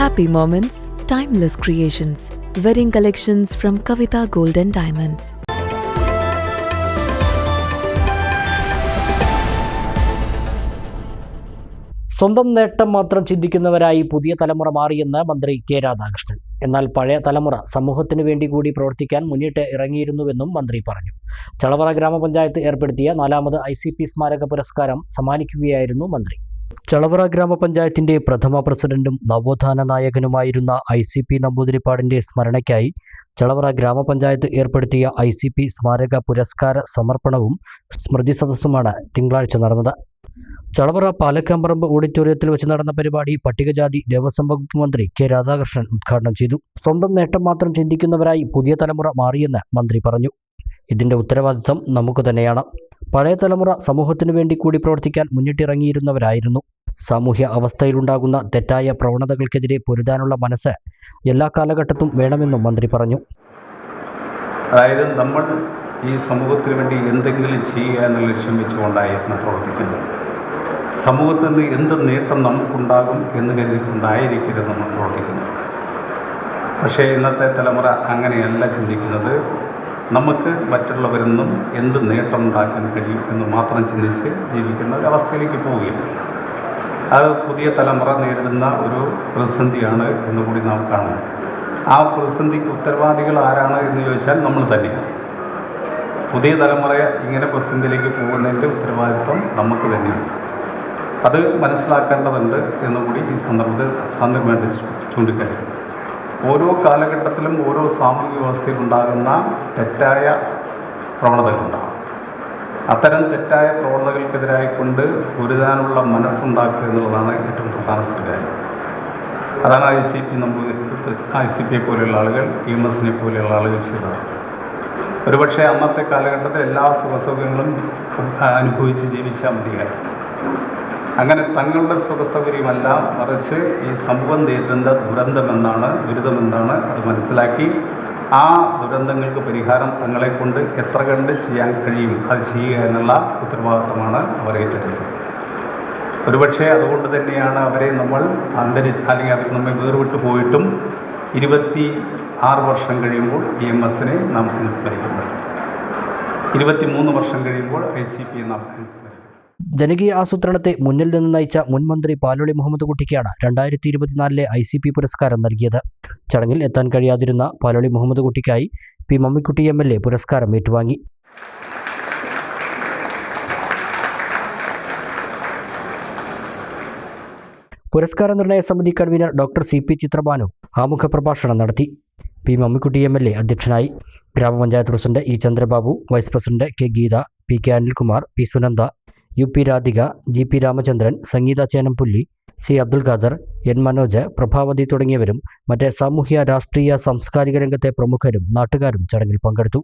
Happy moments, timeless creations. Wedding collections from Kavita Golden Diamonds. സ്വന്തം നേട്ടം മാത്രം ചിന്തിക്കുന്നവരായി പുതിയ തലമുറ മാറിയെന്ന് മന്ത്രി കെ രാധാകൃഷ്ണൻ എന്നാൽ പഴയ തലമുറ സമൂഹത്തിനു വേണ്ടി കൂടി പ്രവർത്തിക്കാൻ മുന്നിട്ട് ഇറങ്ങിയിരുന്നുവെന്നും മന്ത്രി പറഞ്ഞു ചളവറ ഗ്രാമപഞ്ചായത്ത് ഏർപ്പെടുത്തിയ നാലാമത് ഐ സ്മാരക പുരസ്കാരം സമ്മാനിക്കുകയായിരുന്നു മന്ത്രി ചളവറ ഗ്രാമപഞ്ചായത്തിന്റെ പ്രഥമ പ്രസിഡന്റും നവോത്ഥാന നായകനുമായിരുന്ന ഐ സി പി നമ്പൂതിരിപ്പാടിന്റെ സ്മരണയ്ക്കായി ചളവറ ഗ്രാമപഞ്ചായത്ത് ഏർപ്പെടുത്തിയ ഐ സി പി സ്മാരക പുരസ്കാര സമർപ്പണവും സ്മൃതി സദസ്സുമാണ് തിങ്കളാഴ്ച നടന്നത്. ചളവറ പാലക്കാമ്പറമ്പ് ഓഡിറ്റോറിയത്തിൽ വെച്ച് നടന്ന പരിപാടി പട്ടികജാതി ദേവസ്വം വകുപ്പ് മന്ത്രി കെ രാധാകൃഷ്ണൻ ഉദ്ഘാടനം ചെയ്തു. സ്വന്തം നേട്ടം മാത്രം ചിന്തിക്കുന്നവരായി പുതിയ തലമുറ മാറിയെന്ന് മന്ത്രി പറഞ്ഞു. ഇതിന്റെ ഉത്തരവാദിത്തം നമുക്ക് തന്നെയാണ്. പഴയ തലമുറ സമൂഹത്തിനു വേണ്ടി കൂടി പ്രവർത്തിക്കാൻ മുന്നിട്ടിറങ്ങിയിരുന്നവരായിരുന്നു. സാമൂഹ്യ അവസ്ഥയിലുണ്ടാകുന്ന തെറ്റായ പ്രവണതകൾക്കെതിരെ പൊരുതാനുള്ള മനസ്സ് എല്ലാ കാലഘട്ടത്തും വേണമെന്നും മന്ത്രി പറഞ്ഞു. അതായത് നമ്മൾ ഈ സമൂഹത്തിന് വേണ്ടി എന്തെങ്കിലും ചെയ്യുക എന്ന ലക്ഷ്യം വെച്ചുകൊണ്ടായിരുന്നു പ്രവർത്തിക്കുന്നത്. സമൂഹത്തിൽ നിന്ന് എന്ത് നേട്ടം നമുക്കുണ്ടാകും എന്ന് കരുതിക്കൊണ്ടായിരിക്കരുത് നമ്മൾ പ്രവർത്തിക്കുന്നത്. പക്ഷേ ഇന്നത്തെ തലമുറ അങ്ങനെയല്ല ചിന്തിക്കുന്നത്. നമുക്ക് മറ്റുള്ളവരിൽ നിന്നും എന്ത് നേട്ടം ഉണ്ടാക്കാൻ കഴിയും എന്ന് മാത്രം ചിന്തിച്ച് ജീവിക്കുന്ന ഒരവസ്ഥയിലേക്ക് പോവുകയാണ്. അത് പുതിയ തലമുറ നേരിടുന്ന ഒരു പ്രതിസന്ധിയാണ് എന്നുകൂടി നാം കാണുന്നു. ആ പ്രതിസന്ധിക്ക് ഉത്തരവാദികൾ ആരാണ് എന്ന് ചോദിച്ചാൽ നമ്മൾ തന്നെയാണ്. പുതിയ തലമുറ ഇങ്ങനെ പ്രതിസന്ധിയിലേക്ക് പോകുന്നതിന്റെ ഉത്തരവാദിത്വം നമുക്ക് തന്നെയാണ്. അത് മനസ്സിലാക്കേണ്ടതുണ്ട് എന്നുകൂടി ഈ സന്ദർഭത്തിൽ സന്ദർഭം ചൂണ്ടിക്കാര്യം ഓരോ കാലഘട്ടത്തിലും ഓരോ സാമൂഹിക വ്യവസ്ഥയിൽ ഉണ്ടാകുന്ന തെറ്റായ പ്രവണതകളുണ്ടാകും. അത്തരം തെറ്റായ പ്രവണതകൾക്കെതിരായിക്കൊണ്ട് പൊരുതാനുള്ള മനസ്സുണ്ടാക്കുക എന്നുള്ളതാണ് ഏറ്റവും പ്രധാനപ്പെട്ട കാര്യം. അതാണ് ഐ സി പി നമ്മൾ ഐ സി പിയെ പോലെയുള്ള ആളുകൾ ഇ എം എസിനെ പോലെയുള്ള ആളുകൾ ചെയ്തത്. ഒരുപക്ഷെ അന്നത്തെ കാലഘട്ടത്തിൽ എല്ലാ സുഖസൗകര്യങ്ങളും അനുഭവിച്ച് ജീവിച്ചാൽ മതിയായിരുന്നു. അങ്ങനെ തങ്ങളുടെ സുഖസൗകര്യമല്ല മറിച്ച് ഈ സമൂഹം നേരിടുന്ന ദുരന്തമെന്നാണ് ദുരിതമെന്താണ് അത് മനസ്സിലാക്കി ആ ദുരന്തങ്ങൾക്ക് പരിഹാരം തങ്ങളെ കൊണ്ട് എത്ര കണ്ട് ചെയ്യാൻ കഴിയും അത് ചെയ്യുക എന്നുള്ള ഉത്തരവാദിത്തമാണ് അവർ ഏറ്റെടുത്തത്. ഒരുപക്ഷെ അതുകൊണ്ട് തന്നെയാണ് അവരെ നമ്മൾ അന്തരി അല്ലെങ്കിൽ അവർ നമ്മെ വേർവിട്ട് പോയിട്ടും ഇരുപത്തി ആറ് വർഷം കഴിയുമ്പോൾ ഇ എം എസിനെ നാം അനുസ്മരിക്കുന്നത്. ഇരുപത്തി മൂന്ന് വർഷം കഴിയുമ്പോൾ ഐ സി പിയെ നാം അനുസ്മരിക്കുന്നത് ജനകീയ ആസൂത്രണത്തെ മുന്നിൽ നിന്ന് നയിച്ച മുൻ മന്ത്രി പാലോളി മുഹമ്മദ് കുട്ടിക്കാണ് രണ്ടായിരത്തി ഇരുപത്തിനാലിലെ ഐ സി പി പുരസ്കാരം നൽകിയത്. ചടങ്ങിൽ എത്താൻ കഴിയാതിരുന്ന Paloli Muhammad കുട്ടിക്കായി P Mammikutty M L A പുരസ്കാരം ഏറ്റുവാങ്ങി. പുരസ്കാര നിർണയ സമിതി convener doctor C P Chitrabhanu ആമുഖ പ്രഭാഷണം നടത്തി. P Mammikutty M L A അധ്യക്ഷനായി grama panchayat president E Chandrababu vice president K Geetha P K Anilkumar P Sunanda U P Radhika G P Ramachandran Sangeetha Chenampulli C Abdul Khader N Manoj Prabhavathi തുടങ്ങിയവരും മറ്റ് സാമൂഹ്യ രാഷ്ട്രീയ സാംസ്കാരിക രംഗത്തെ പ്രമുഖരും നാട്ടുകാരും ചടങ്ങിൽ പങ്കെടുത്തു.